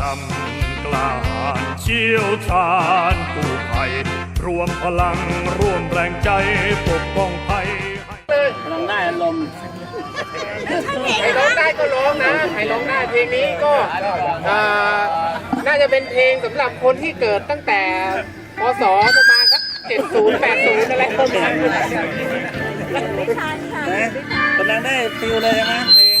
ธรรมกล้าหาญเชี่ยวชาญกู้ภัยรวมพลังร่วมแรงใจปกป้องภัยให้ลองได้อารมณ์ใครร้องได้ก็ร้องนะใครร้องได้เพลงนี้ก็เอ่อน่าจะเป็นเพลงสำหรับคนที่เกิดตั้งแต่พศประมาณสัก70 80อะไรประมาณนี้ไม่ทันค่ะนะกำลังได้ฟิลเลยนะเพลง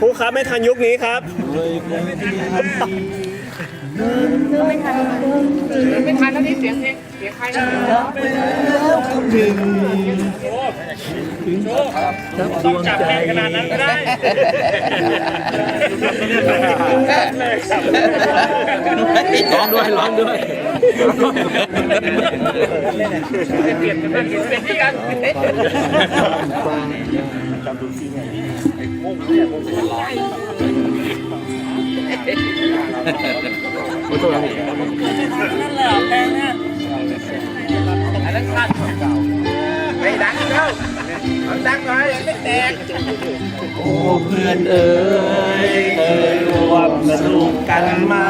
รูครับไม่ทันยุคนี้ครับ ไม่ทันแล้วนี่เสียงเพลงเสียงใครนะต้องจับแขนขนาดนั้นก็ได้ร้องด้วยร้องด้วยเปลี่ยนกันเป็นเป็นที่กันนั่น แหละเพลงเนี่ยอันนั้นคาดเก่าไม่ดังแล้วมันดังหน่อยไม่แตกโอ้เพื่อนเอ๋ยเคยรวมสนุกกันมา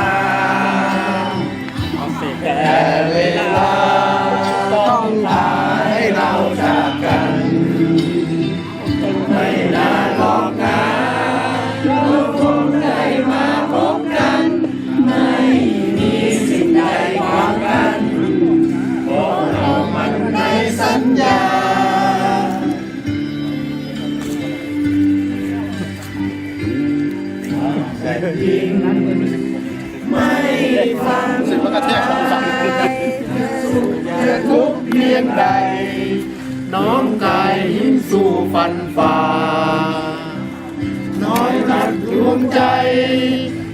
สัญญา แต่ยิงไม่ฟังสึกว่ากระแทกของสั่งจะทุกเพียงใด น้องกายยิ้มสู่ฟันฝ่า น้อยรักดวงใจ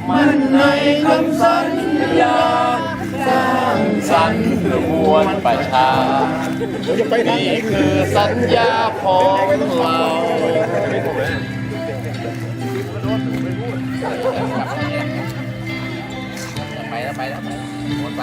มันในคำสัญญา สันคือมวลประชา นี่คือสัญญาของเราไปแล้วไปแล้วหมดไป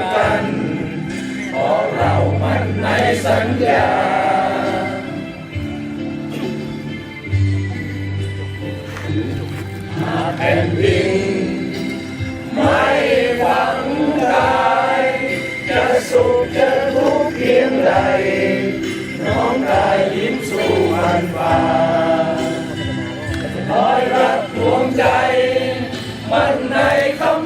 ในสัญญา แผ่นดินไม่หวังใาจะสุขจะทุกข์เพียงใด น้องกายยิ้มสู่อันฟ้าคอยรักดวงใจ มันในคำ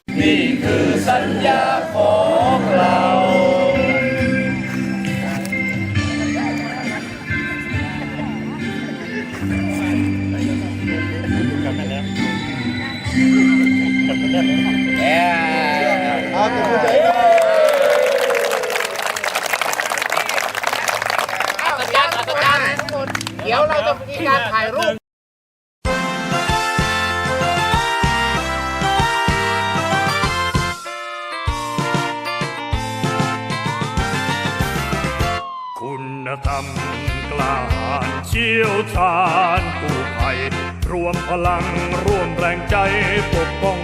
อ้าวอาจารย์อาจารย์ทั้งหมดเดี๋ยวเราจะมีการถ่ายรูปคุณธรรมกล้าหาญเชี่ยวชาญกู้ภัยรวมพลังร่วมแรงใจปกป้อง